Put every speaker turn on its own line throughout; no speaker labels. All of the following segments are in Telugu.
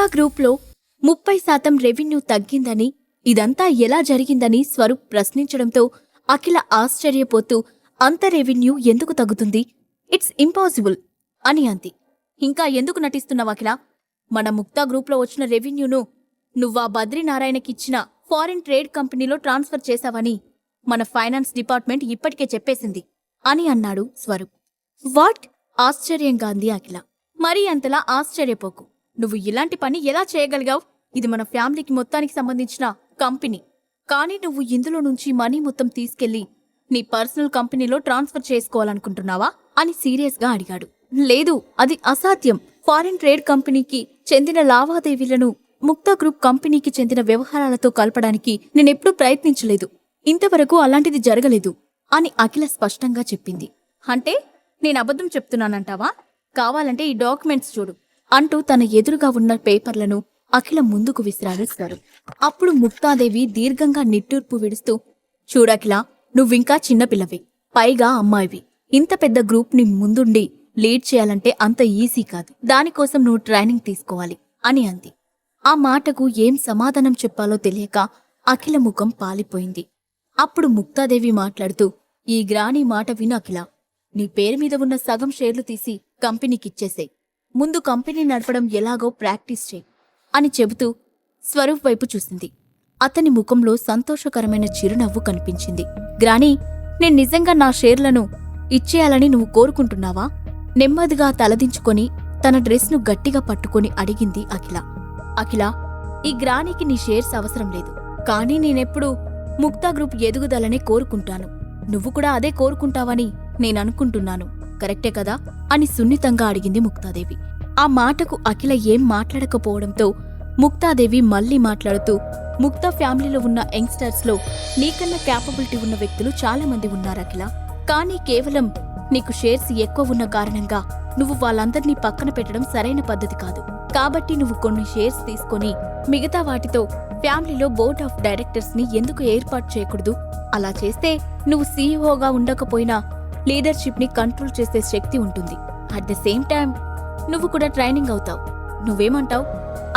ముక్తా గ్రూప్లో ముప్పై శాతం రెవెన్యూ తగ్గిందని ఇదంతా ఎలా జరిగిందని స్వరూప్ ప్రశ్నించడంతో అఖిల ఆశ్చర్యపోతూ అంత రెవెన్యూ ఎందుకు తగ్గుతుంది? ఇట్స్ ఇంపాసిబుల్ అని అంది. ఇంకా ఎందుకు నటిస్తున్నావు అఖిల? మన ముక్తా గ్రూప్లో వచ్చిన రెవెన్యూను నువ్వా బద్రీనారాయణకిచ్చిన ఫారిన్ ట్రేడ్ కంపెనీలో ట్రాన్స్ఫర్ చేశావని మన ఫైనాన్స్ డిపార్ట్మెంట్ ఇప్పటికే చెప్పేసింది అని అన్నాడు స్వరూప్. వాట్? ఆశ్చర్యంగా అంది అఖిల. మరీ అంతలా ఆశ్చర్యపోకు. నువ్వు ఇలాంటి పని ఎలా చేయగలిగావు? ఇది మన ఫ్యామిలీకి మొత్తానికి సంబంధించిన కంపెనీ. కానీ నువ్వు ఇందులో నుంచి మనీ మొత్తం తీసుకెళ్ళి నీ పర్సనల్ కంపెనీలో ట్రాన్స్ఫర్ చేసుకోవాలనుకుంటున్నావా? అని సీరియస్గా అడిగాడు. లేదు అది అసాధ్యం. ఫారిన్ ట్రేడ్ కంపెనీకి చెందిన లావాదేవీలను ముక్తా గ్రూప్ కంపెనీకి చెందిన వ్యవహారాలతో కలపడానికి నేనెప్పుడూ ప్రయత్నించలేదు. ఇంతవరకు అలాంటిది జరగలేదు అని అఖిల స్పష్టంగా చెప్పింది. అంటే నేను అబద్ధం చెప్తున్నానంటావా? కావాలంటే ఈ డాక్యుమెంట్స్ చూడు. అంటూ తన ఎదురుగా ఉన్న పేపర్లను అఖిల ముందుకు విసిరాడు అప్పుడు ముక్తాదేవి దీర్ఘంగా నిట్టూర్పు విడుస్తూ చూడఖిల నువ్వింకా చిన్నపిల్లవి పైగా అమ్మాయివి. ఇంత పెద్ద గ్రూప్ని ముందుండి లీడ్ చేయాలంటే అంత ఈజీ కాదు. దానికోసం నువ్వు ట్రైనింగ్ తీసుకోవాలి అని అంది. ఆ మాటకు ఏం సమాధానం చెప్పాలో తెలియక అఖిల ముఖం పాలిపోయింది. అప్పుడు ముక్తాదేవి మాట్లాడుతూ ఈ గ్రాని మాట విను అఖిల. నీ పేరు మీద ఉన్న సగం షేర్లు తీసి కంపెనీకిచ్చేసేయ్. ముందు కంపెనీ నడపడం ఎలాగో ప్రాక్టీస్ చేయి అని చెబుతూ స్వరూప్ వైపు చూసింది. అతని ముఖంలో సంతోషకరమైన చిరునవ్వు కనిపించింది. గ్రాని నేను నిజంగా నా షేర్లను ఇచ్చేయాలని నువ్వు కోరుకుంటున్నావా? నెమ్మదిగా తలదించుకొని తన డ్రెస్ను గట్టిగా పట్టుకొని అడిగింది అఖిల. అఖిల ఈ గ్రానికి నీ షేర్స్ అవసరం లేదు. కానీ నేనెప్పుడూ ముక్తా గ్రూప్ ఎదుగుదలనే కోరుకుంటాను. నువ్వు కూడా అదే కోరుకుంటావని నేననుకుంటున్నాను కరెక్టే కదా? అని సున్నితంగా అడిగింది ముక్తాదేవి. ఆ మాటకు అఖిల ఏం మాట్లాడకపోవడంతో ముక్తాదేవి మళ్ళీ మాట్లాడుతూ ముక్తా ఫ్యామిలీలో ఉన్న యంగ్స్టర్స్లో నీకన్నా క్యాపబిలిటీ ఉన్న వ్యక్తులు చాలా మంది ఉన్నారు అఖిల. కానీ కేవలం నీకు షేర్స్ ఎక్కువ ఉన్న కారణంగా నువ్వు వాళ్ళందర్నీ పక్కన పెట్టడం సరైన పద్ధతి కాదు. కాబట్టి నువ్వు కొన్ని షేర్స్ తీసుకొని మిగతా వాటితో ఫ్యామిలీలో బోర్డ్ ఆఫ్ డైరెక్టర్స్ని ఎందుకు ఏర్పాటు చేయకూడదు? అలా చేస్తే నువ్వు సీఈఓగా ఉండకపోయినా లీడర్షిప్ని కంట్రోల్ చేసే శక్తి ఉంటుంది. అట్ ద సేమ్ టైం నువ్వు కూడా ట్రైనింగ్ అవుతావు. నువ్వేమంటావ్?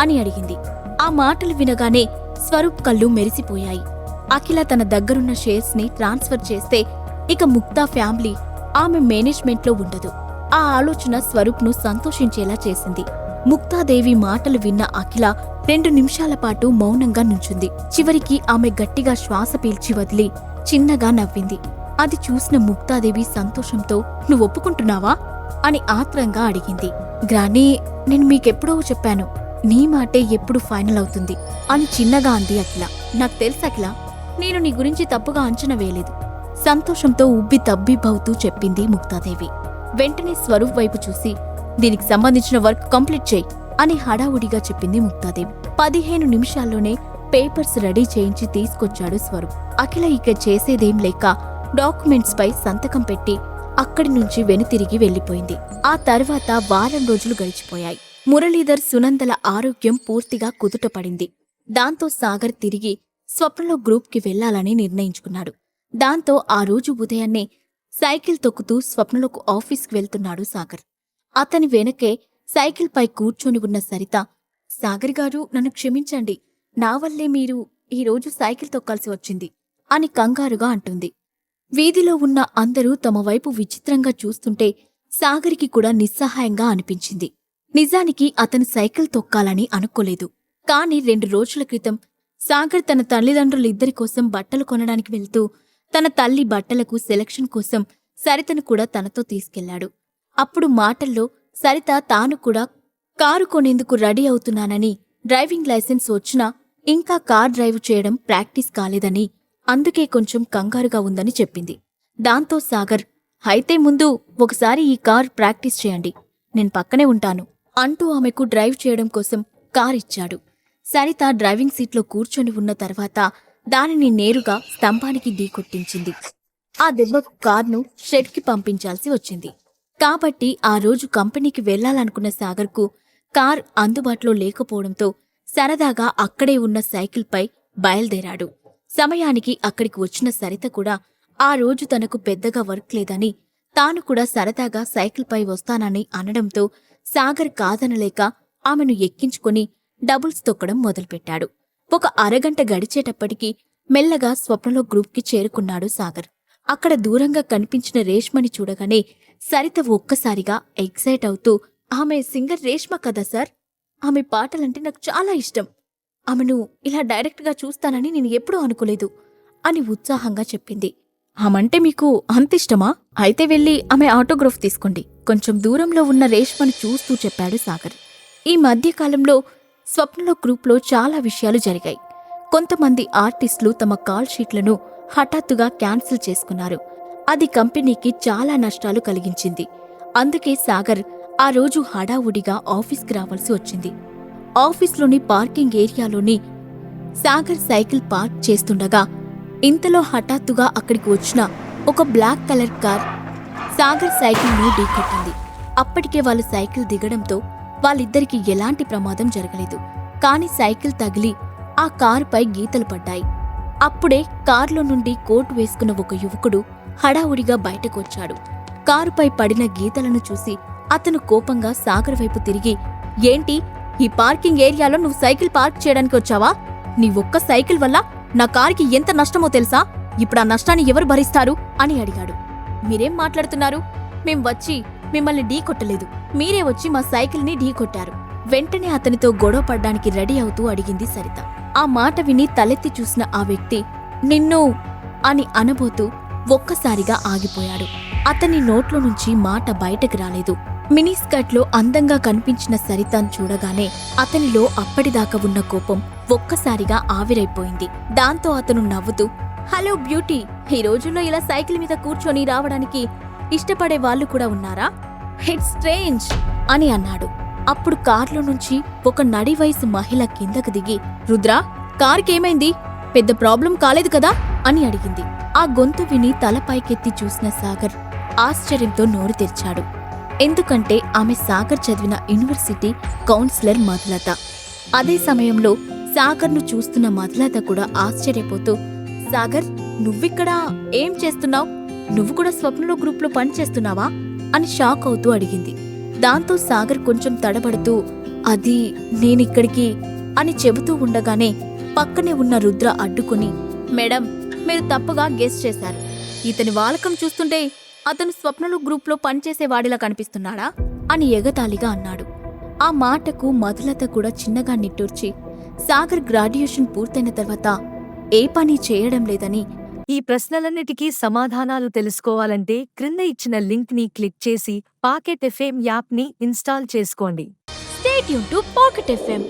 అని అడిగింది. ఆ మాటలు వినగానే స్వరూప్ కళ్ళు మెరిసిపోయాయి. అఖిల తన దగ్గరున్న షేర్స్ని ట్రాన్స్ఫర్ చేస్తే ఇక ముక్తా ఫ్యామిలీ ఆమె మేనేజ్మెంట్లో ఉండదు. ఆ ఆలోచన స్వరూప్ను సంతోషించేలా చేసింది. ముక్తాదేవి మాటలు విన్న అఖిల రెండు నిమిషాల పాటు మౌనంగా నుంచుంది. చివరికి ఆమె గట్టిగా శ్వాస పీల్చి వదిలి చిన్నగా నవ్వింది. అది చూసిన ముక్తాదేవి సంతోషంతో నువ్వు ఒప్పుకుంటున్నావా? అని ఆత్రంగా అడిగింది. గ్రానీ నేను మీకెప్పుడో చెప్పాను. నీ మాటే ఎప్పుడు ఫైనల్ అవుతుంది అని చిన్నగా అంది అఖిల. నాకు తెలుసు అఖిల నేను నీ గురించి తప్పుగా అంచనా వేయలేదు. సంతోషంతో ఉబ్బి తబ్బిబ్బవుతూ చెప్పింది ముక్తాదేవి. వెంటనే స్వరూప్ వైపు చూసి దీనికి సంబంధించిన వర్క్ కంప్లీట్ చేయి అని హడావుడిగా చెప్పింది ముక్తాదేవి. పదిహేను నిమిషాల్లోనే పేపర్స్ రెడీ చేయించి తీసుకొచ్చాడు స్వరూప్. అఖిల ఇక చేసేదేం లేక డాక్యుమెంట్స్పై సంతకం పెట్టి అక్కడి నుంచి వెనుతిరిగి వెళ్ళిపోయింది ఆ తర్వాత వారం రోజులు గడిచిపోయాయి. మురళీధర్ సునందల ఆరోగ్యం పూర్తిగా కుదుటపడింది. దాంతో సాగర్ తిరిగి స్వప్నలో గ్రూప్కి వెళ్ళాలని నిర్ణయించుకున్నాడు. దాంతో ఆ రోజు ఉదయాన్నే సైకిల్ తొక్కుతూ స్వప్నలోకు ఆఫీస్కి వెళ్తున్నాడు సాగర్. అతని వెనకే సైకిల్పై కూర్చొని ఉన్న సరిత సాగర్ గారు నన్ను క్షమించండి. నా వల్లే మీరు ఈరోజు సైకిల్ తొక్కాల్సి వచ్చింది అని కంగారుగా అంటుంది. వీధిలో ఉన్న అందరూ తమ వైపు విచిత్రంగా చూస్తుంటే సాగర్కి కూడా నిస్సహాయంగా అనిపించింది. నిజానికి అతను సైకిల్ తొక్కాలని అనుకోలేదు. కాని రెండు రోజుల క్రితం సాగర్ తన తల్లిదండ్రులిద్దరి కోసం బట్టలు కొనడానికి వెళ్తూ తన తల్లి బట్టలకు సెలక్షన్ కోసం సరితను కూడా తనతో తీసుకెళ్ళాడు. అప్పుడు మాటల్లో సరిత తాను కూడా కారు కొనేందుకు రెడీ అవుతున్నానని డ్రైవింగ్ లైసెన్స్ వచ్చినా ఇంకా కార్ డ్రైవ్ చేయడం ప్రాక్టీస్ కాలేదని అందుకే కొంచెం కంగారుగా ఉందని చెప్పింది. దాంతో సాగర్ అయితే ముందు ఒకసారి ఈ కార్ ప్రాక్టీస్ చేయండి. నేను పక్కనే ఉంటాను. అంటూ ఆమెకు డ్రైవ్ చేయడం కోసం కార్ ఇచ్చాడు. సరిత డ్రైవింగ్ సీట్లో కూర్చొని ఉన్న తర్వాత దానిని నేరుగా స్తంభానికి ఢీకొట్టించింది. ఆ దెబ్బకు కార్ను షెడ్కి పంపించాల్సి వచ్చింది. కాబట్టి ఆ రోజు కంపెనీకి వెళ్ళాలనుకున్న సాగర్కు కార్ అందుబాటులో లేకపోవడంతో సరదాగా అక్కడే ఉన్న సైకిల్పై బయలుదేరాడు. సమయానికి అక్కడికి వచ్చిన సరిత కూడా ఆ రోజు తనకు పెద్దగా వర్క్ లేదని తాను కూడా సరదాగా సైకిల్పై వస్తానని అనడంతో సాగర్ కాదనలేక ఆమెను ఎక్కించుకొని డబుల్స్ తొక్కడం మొదలుపెట్టాడు. ఒక అరగంట గడిచేటప్పటికీ మెల్లగా స్వప్నలో గ్రూప్కి చేరుకున్నాడు సాగర్. అక్కడ దూరంగా కనిపించిన రేష్మని చూడగానే సరిత ఒక్కసారిగా ఎక్సైట్ అవుతూ ఆమె సింగర్ రేష్మ కదా సార్? ఆమె పాటలంటే నాకు చాలా ఇష్టం. ఆమెను ఇలా డైరెక్ట్గా చూస్తానని నేను ఎప్పుడూ అనుకోలేదు అని ఉత్సాహంగా చెప్పింది. ఆమంటే మీకు అంతిష్టమా అయితే వెళ్ళి ఆమె ఆటోగ్రాఫ్ తీసుకోండి. కొంచెం దూరంలో ఉన్న రేష్మను చూస్తూ చెప్పాడు సాగర్. ఈ మధ్యకాలంలో స్వప్నలో గ్రూప్లో చాలా విషయాలు జరిగాయి. కొంతమంది ఆర్టిస్టులు తమ కాల్ షీట్లను హఠాత్తుగా క్యాన్సిల్ చేసుకున్నారు. అది కంపెనీకి చాలా నష్టాలు కలిగించింది. అందుకే సాగర్ ఆ రోజు హడావుడిగా ఆఫీస్కి రావాల్సి వచ్చింది. ఆఫీస్లోని పార్కింగ్ ఏరియాలోని సాగర్ సైకిల్ పార్క్ చేస్తుండగా ఇంతలో హఠాత్తుగా అక్కడికి వచ్చిన ఒక బ్లాక్ కలర్ కార్ సాగర్ సైకిల్ను ఢీకొట్టింది. అప్పటికే వాళ్ళు సైకిల్ దిగడంతో వాళ్ళిద్దరికీ ఎలాంటి ప్రమాదం జరగలేదు. కాని సైకిల్ తగిలి ఆ కారుపై గీతలు పడ్డాయి. అప్పుడే కారులో నుండి కోటు వేసుకున్న ఒక యువకుడు హడావుడిగా బయటకొచ్చాడు. కారుపై పడిన గీతలను చూసి అతను కోపంగా సాగర్ వైపు తిరిగి ఏంటి? ఈ పార్కింగ్ ఏరియాలో నువ్వు సైకిల్ పార్క్ చేయడానికి వచ్చావా? నీ ఒక్క సైకిల్ వల్ల నా కారుకి ఎంత నష్టమో తెలుసా? ఇప్పుడు ఆ నష్టాన్ని ఎవరు భరిస్తారు? అని అడిగాడు. మీరేం మాట్లాడుతున్నారు? మేం వచ్చి మిమ్మల్ని ఢీ కొట్టలేదు. మీరే వచ్చి మా సైకిల్ని ఢీ కొట్టారు. వెంటనే అతనితో గొడవ పడ్డానికి రెడీ అవుతూ అడిగింది సరిత. ఆ మాట విని తలెత్తి చూసిన ఆ వ్యక్తి నిన్ను అని అనబోతూ ఒక్కసారిగా ఆగిపోయాడు. అతని నోట్లో నుంచి మాట బయటకు రాలేదు. మినీ స్కర్ట్లో అందంగా కనిపించిన సరితాను చూడగానే అతనిలో అప్పటిదాకా ఉన్న కోపం ఒక్కసారిగా ఆవిరైపోయింది. దాంతో అతను నవ్వుతూ హలో బ్యూటీ ఈ రోజుల్లో ఇలా సైకిల్ మీద కూర్చొని రావడానికి ఇష్టపడే వాళ్ళు కూడా ఉన్నారా? హిట్స్ స్ట్రేంజ్ అని అన్నాడు. అప్పుడు కార్లో నుంచి ఒక నడి వయసు మహిళ కిందకు దిగి రుద్రా కార్కేమైంది? పెద్ద ప్రాబ్లం కాలేదు కదా? అని అడిగింది. ఆ గొంతు విని తల పైకెత్తి చూసిన సాగర్ ఆశ్చర్యంతో నోరు తెరిచాడు. ఎందుకంటే ఆమె సాగర్ చదివిన యూనివర్సిటీ కౌన్సిలర్ మధులత అదే సమయంలో సాగర్ను చూస్తున్న మధులత కూడా ఆశ్చర్యపోతూ సాగర్ నువ్విక్కడ ఏం చేస్తున్నావు? నువ్వు కూడా స్వప్నలో గ్రూప్లో పనిచేస్తున్నావా అని షాక్ అవుతూ అడిగింది. దాంతో సాగర్ కొంచెం తడబడుతూ అది నేనిక్కడికి అని చెబుతూ ఉండగానే పక్కనే ఉన్న రుద్ర అడ్డుకుని మేడం మీరు తప్పుగా గెస్ట్ చేశారు. ఇతని వాలకం చూస్తుంటే అతను స్వప్నలు గ్రూప్లో పనిచేసేవాడిలా కనిపిస్తున్నాడా? అని ఎగతాళిగా అన్నాడు. ఆ మాటకు మధులత కూడా చిన్నగా నిట్టూర్చి సాగర్ గ్రాడ్యుయేషన్ పూర్తయిన తర్వాత ఏ పని చేయడం లేదని
ఈ ప్రశ్నలన్నిటికీ సమాధానాలు తెలుసుకోవాలంటే క్రింద ఇచ్చిన లింక్ని క్లిక్ చేసి పాకెట్ ఎఫ్ఎం యాప్ని ఇన్స్టాల్ చేసుకోండి.
స్టేట్ యూన్ టు పాకెట్ ఎఫ్ఎం.